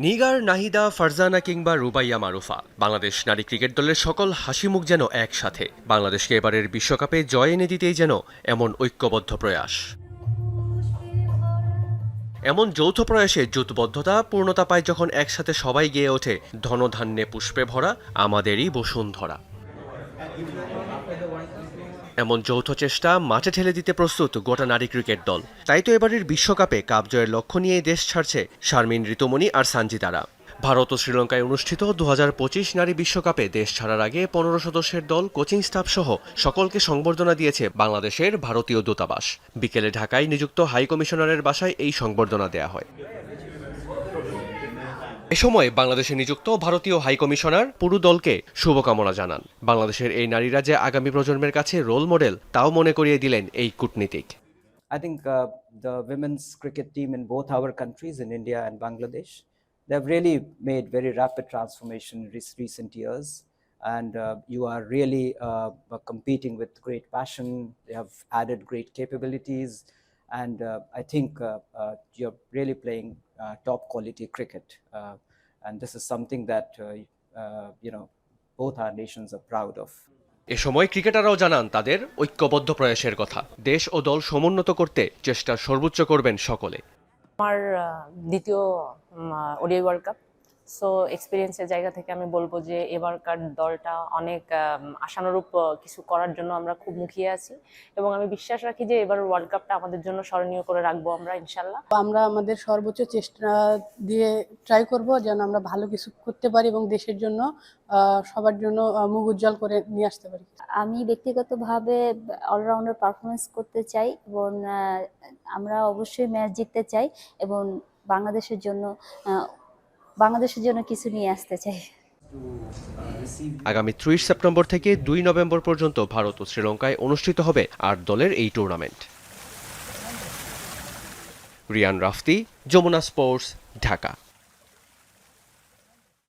নিগার, নাহিদা, ফারজানা কিংবা রুবাইয়া মারুফা। বাংলাদেশ নারী ক্রিকেট দলের সকল হাসি মুখ যেন একসাথে। বাংলাদেশকে এবারের বিশ্বকাপে জয় এনে দিতেই যেন এমন ঐক্যবদ্ধ প্রয়াস। এমন যৌথ প্রয়াসে জোটবদ্ধতা, পূর্ণতা পায় যখন একসাথে সবাই গেয়ে ওঠে ধনধান্যে পুষ্পে ভরা আমাদেরই বসুন্ধরা। এমন যৌথ চেষ্টা মাঠে ঠেলে দিতে প্রস্তুত গোটা নারী ক্রিকেট দল। তাই তো এবারের বিশ্বকাপে কাপ জয়ের লক্ষ্য নিয়ে দেশ ছাড়ছে শারমিন, ঋতুমণি আর সানজিদারা। ভারত ও শ্রীলঙ্কায় অনুষ্ঠিত দু হাজার পঁচিশ নারী বিশ্বকাপে দেশ ছাড়ার আগে পনেরো সদস্যের দল, কোচিং স্টাফ সহ সকলকে সংবর্ধনা দিয়েছে বাংলাদেশের ভারতীয় দূতাবাস। বিকেলে ঢাকায় নিযুক্ত হাই কমিশনারের বাসায় এই সংবর্ধনা দেয়া হয়। এ সময় বাংলাদেশে নিযুক্ত ভারতীয় হাই কমিশনার পুরো দলকে শুভকামনা জানান বাংলাদেশের এই নারীরা যে আগামী প্রজন্মের কাছে রোল মডেল তাও মনে করিয়ে দিলেন এই কূটনীতিক I think uh, the women's cricket team in both our countries, in India and Bangladesh, they have really made very rapid transformation in rec- recent years. And uh, you are really uh, competing with great passion. They have added great capabilities. And uh, I think uh, uh, you're really playing uh, top quality cricket. Uh, and this is something that, uh, uh, you know, both our nations are proud of. এ সময় ক্রিকেটাররাও জানান তাদের ঐক্যবদ্ধ প্রয়াসের কথা দেশ ও দল সমুন্নত করতে চেষ্টা সর্বোচ্চ করবেন সকলে আমার দ্বিতীয় ওডিআই ওয়ার্ল্ড কাপ সো এক্সপিরিয়েন্সের জায়গা থেকে আমি বলব যে এবারকার দলটা অনেক আশানুরূপ কিছু করার জন্য আমরা খুব মুখিয়ে আছি। এবং আমি বিশ্বাস রাখি যে এবার ওয়ার্ল্ড কাপটা আমাদের জন্য স্মরণীয় করে রাখব আমরা ইনশাল্লাহ আমরা আমাদের সর্বোচ্চ চেষ্টা দিয়ে ট্রাই করব যেন আমরা ভালো কিছু করতে পারি এবং দেশের জন্য সবার জন্য মুখ উজ্জ্বল করে নিয়ে আসতে পারি। আমি ব্যক্তিগতভাবে অলরাউন্ডার পারফরমেন্স করতে চাই এবং আমরা অবশ্যই ম্যাচ জিততে চাই এবং বাংলাদেশের জন্য বাংলাদেশের জন্য কিছু নিয়ে আসতে চাই। আগামী ত্রিশ সেপ্টেম্বর থেকে দুই নভেম্বর পর্যন্ত ভারত ও শ্রীলঙ্কায় অনুষ্ঠিত হবে আট দলের এই টুর্নামেন্ট। রিয়ান রাফতি, যমুনা স্পোর্টস, ঢাকা।